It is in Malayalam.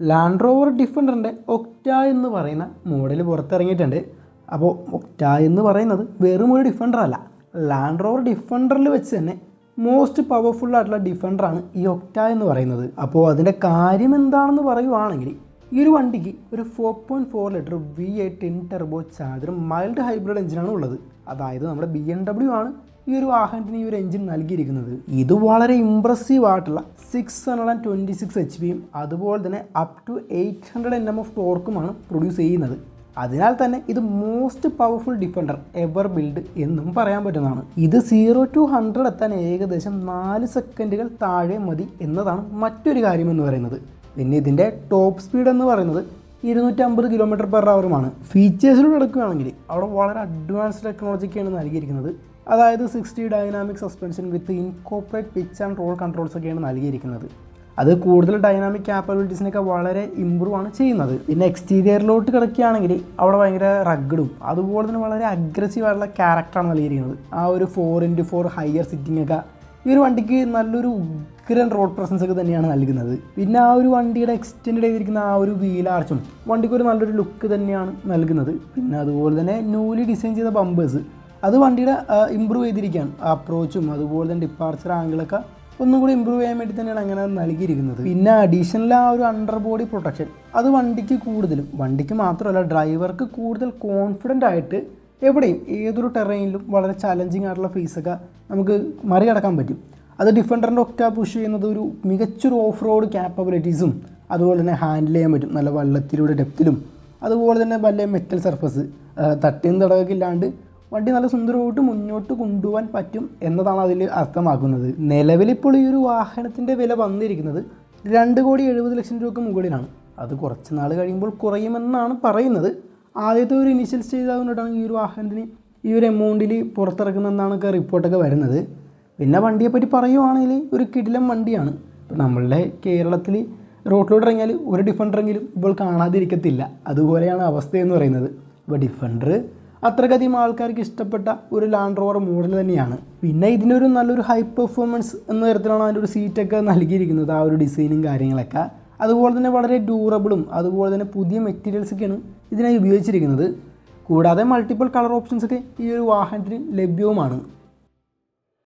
ലാൻഡ് റോവർ ഡിഫൻഡറിന്റെ ഒക്റ്റ എന്ന് പറയുന്ന മോഡൽ പുറത്തിറങ്ങിയിട്ടുണ്ട്. അപ്പോൾ ഒക്റ്റ എന്ന് പറയുന്നത് വെറും ഒരു ഡിഫൻഡർ അല്ല. ലാൻഡ് റോവർ ഡിഫൻഡറിൽ വെച്ച് തന്നെ മോസ്റ്റ് പവർഫുൾ ആയിട്ടുള്ള ഡിഫൻഡറാണ് ഈ ഒക്റ്റ എന്ന് പറയുന്നത്. അപ്പോൾ അതിന്റെ കാര്യം എന്താണെന്ന് പറയുവാണെങ്കിൽ ഈ ഒരു വണ്ടിക്ക് ഒരു four point four litre V eight twin turbo ചാർജറും mild hybrid എഞ്ചിനാണ് ഉള്ളത്. അതായത് നമ്മുടെ ബി എം ഡബ്ല്യു ആണ് ഈ ഒരു വാഹനത്തിന് ഈ ഒരു എഞ്ചിൻ നൽകിയിരിക്കുന്നത്. ഇത് വളരെ ഇമ്പ്രസീവ് ആയിട്ടുള്ള six hundred and twenty six H പിയും അതുപോലെ തന്നെ up to eight hundred N M F ടോർക്കുമാണ് produce ചെയ്യുന്നത്. അതിനാൽ തന്നെ ഇത് most powerful Defender ever build എന്നും പറയാൻ പറ്റുന്നതാണ്. ഇത് സീറോ ടു ഹൺഡ്രഡ് എത്താൻ ഏകദേശം നാല് സെക്കൻഡുകൾ താഴെ മതി എന്നതാണ് മറ്റൊരു കാര്യം എന്ന് പറയുന്നത്. പിന്നെ ഇതിന്റെ ടോപ്പ് സ്പീഡ് എന്ന് പറയുന്നത് ഇരുന്നൂറ്റമ്പത് കിലോമീറ്റർ പെർ അവറുമാണ് ഫീച്ചേഴ്സിലൂടെ എടുക്കുകയാണെങ്കിൽ അവിടെ വളരെ അഡ്വാൻസ് ടെക്നോളജിക്കാണ് നൽകിയിരിക്കുന്നത്. അതായത് sixty dynamic suspension with incorporate pitch and roll controls ഒക്കെയാണ് നൽകിയിരിക്കുന്നത്. അത് കൂടുതൽ ഡൈനാമിക് ക്യാപ്പബിലിറ്റീസിനൊക്കെ വളരെ ഇമ്പ്രൂവ് ആണ് ചെയ്യുന്നത്. പിന്നെ എക്സ്റ്റീരിയറിലോട്ട് കിടക്കുകയാണെങ്കിൽ അവിടെ ഭയങ്കര റഗ്ഡും അതുപോലെ തന്നെ വളരെ അഗ്രസീവ് ആയിട്ടുള്ള ക്യാരക്ടറാണ് നൽകിയിരിക്കുന്നത്. ആ ഒരു four into four higher sitting ഒക്കെ ഈ ഒരു വണ്ടിക്ക് നല്ലൊരു ഉഗ്രൻ റോഡ് പ്രസൻസ് ഒക്കെ തന്നെയാണ് നൽകുന്നത്. പിന്നെ ആ ഒരു വണ്ടിയുടെ എക്സ്റ്റെൻഡ് ചെയ്തിരിക്കുന്ന ആ ഒരു വീൽ ആർച്ചും വണ്ടിക്ക് ഒരു നല്ലൊരു ലുക്ക് തന്നെയാണ് നൽകുന്നത്. പിന്നെ അതുപോലെ തന്നെ ന്യൂലി ഡിസൈൻ ചെയ്ത ബമ്പേഴ്സ് അത് വണ്ടിയുടെ ഇമ്പ്രൂവ് ചെയ്തിരിക്കുകയാണ്. അപ്രോച്ചും അതുപോലെ തന്നെ ഡിപ്പാർച്ചർ ആംഗിളൊക്കെ ഒന്നും കൂടി ഇമ്പ്രൂവ് ചെയ്യാൻ വേണ്ടി തന്നെയാണ് അങ്ങനെ നൽകിയിരിക്കുന്നത്. പിന്നെ അഡീഷണൽ ആ ഒരു അണ്ടർ ബോഡി പ്രൊട്ടക്ഷൻ അത് വണ്ടിക്ക് കൂടുതലും വണ്ടിക്ക് മാത്രമല്ല ഡ്രൈവർക്ക് കൂടുതൽ കോൺഫിഡന്റ് ആയിട്ട് എവിടെയും ഏതൊരു ടെറൈനിലും വളരെ ചലഞ്ചിങ് ആയിട്ടുള്ള ഫേസൊക്കെ നമുക്ക് മറികടക്കാൻ പറ്റും. അത് ഡിഫൻഡറിന്റെ ഒക്ട പുഷ് ചെയ്യുന്നത് ഒരു മികച്ചൊരു ഓഫ് റോഡ് ക്യാപ്പബിലിറ്റീസും അതുപോലെ തന്നെ ഹാൻഡിൽ ചെയ്യാൻ പറ്റും. നല്ല വള്ളത്തിലൂടെ ഡെപ്തിലും അതുപോലെ തന്നെ വലിയ മെറ്റൽ സർഫസ് തട്ടിയും തടകൊക്കെ ഇല്ലാണ്ട് വണ്ടി നല്ല സുന്ദരമായിട്ട് മുന്നോട്ട് കൊണ്ടുപോകാൻ പറ്റും എന്നതാണ് അതിൽ അർത്ഥമാക്കുന്നത്. നിലവിലിപ്പോൾ ഈ ഒരു വാഹനത്തിന്റെ വില വന്നിരിക്കുന്നത് രണ്ട് കോടി എഴുപത് ലക്ഷം രൂപയ്ക്ക് മുകളിലാണ്. അത് കുറച്ച് നാൾ കഴിയുമ്പോൾ കുറയുമെന്നാണ് പറയുന്നത്. ആദ്യത്തെ ഒരു ഇനിഷ്യൽ സ്റ്റേജ് ആകുന്നിട്ടാണ് ഈ ഒരു വാഹനത്തിന് ഈ ഒരു എമൗണ്ടിൽ പുറത്തിറക്കുന്നതെന്നാണ് റിപ്പോർട്ടൊക്കെ വരുന്നത്. പിന്നെ വണ്ടിയെപ്പറ്റി പറയുവാണെങ്കിൽ ഒരു കിടിലം വണ്ടിയാണ്. ഇപ്പോൾ നമ്മളുടെ കേരളത്തിൽ റോട്ടിലൂടെ ഇറങ്ങിയാൽ ഒരു ഡിഫൻഡറെങ്കിലും ഇപ്പോൾ കാണാതിരിക്കത്തില്ല. അതുപോലെയാണ് അവസ്ഥയെന്ന് പറയുന്നത്. ഇപ്പോൾ ഡിഫൻഡർ അത്രക്കധികം ആൾക്കാർക്ക് ഇഷ്ടപ്പെട്ട ഒരു ലാൻഡ് റോവർ മോഡൽ തന്നെയാണ്. പിന്നെ ഇതിനൊരു നല്ലൊരു ഹൈ പെർഫോമൻസ് എന്ന തരത്തിലാണ് അതിന്റെ ഒരു സീറ്റൊക്കെ നൽകിയിരിക്കുന്നത്. ആ ഒരു ഡിസൈനും കാര്യങ്ങളൊക്കെ. അതുപോലെ തന്നെ വളരെ ഡ്യൂറബിളും അതുപോലെ തന്നെ പുതിയ മെറ്റീരിയൽസൊക്കെയാണ് ഇതിനായി ഉപയോഗിച്ചിരിക്കുന്നത്. കൂടാതെ മൾട്ടിപ്പിൾ കളർ ഓപ്ഷൻസൊക്കെ ഈ ഒരു വാഹനത്തിന് ലഭ്യവുമാണ്.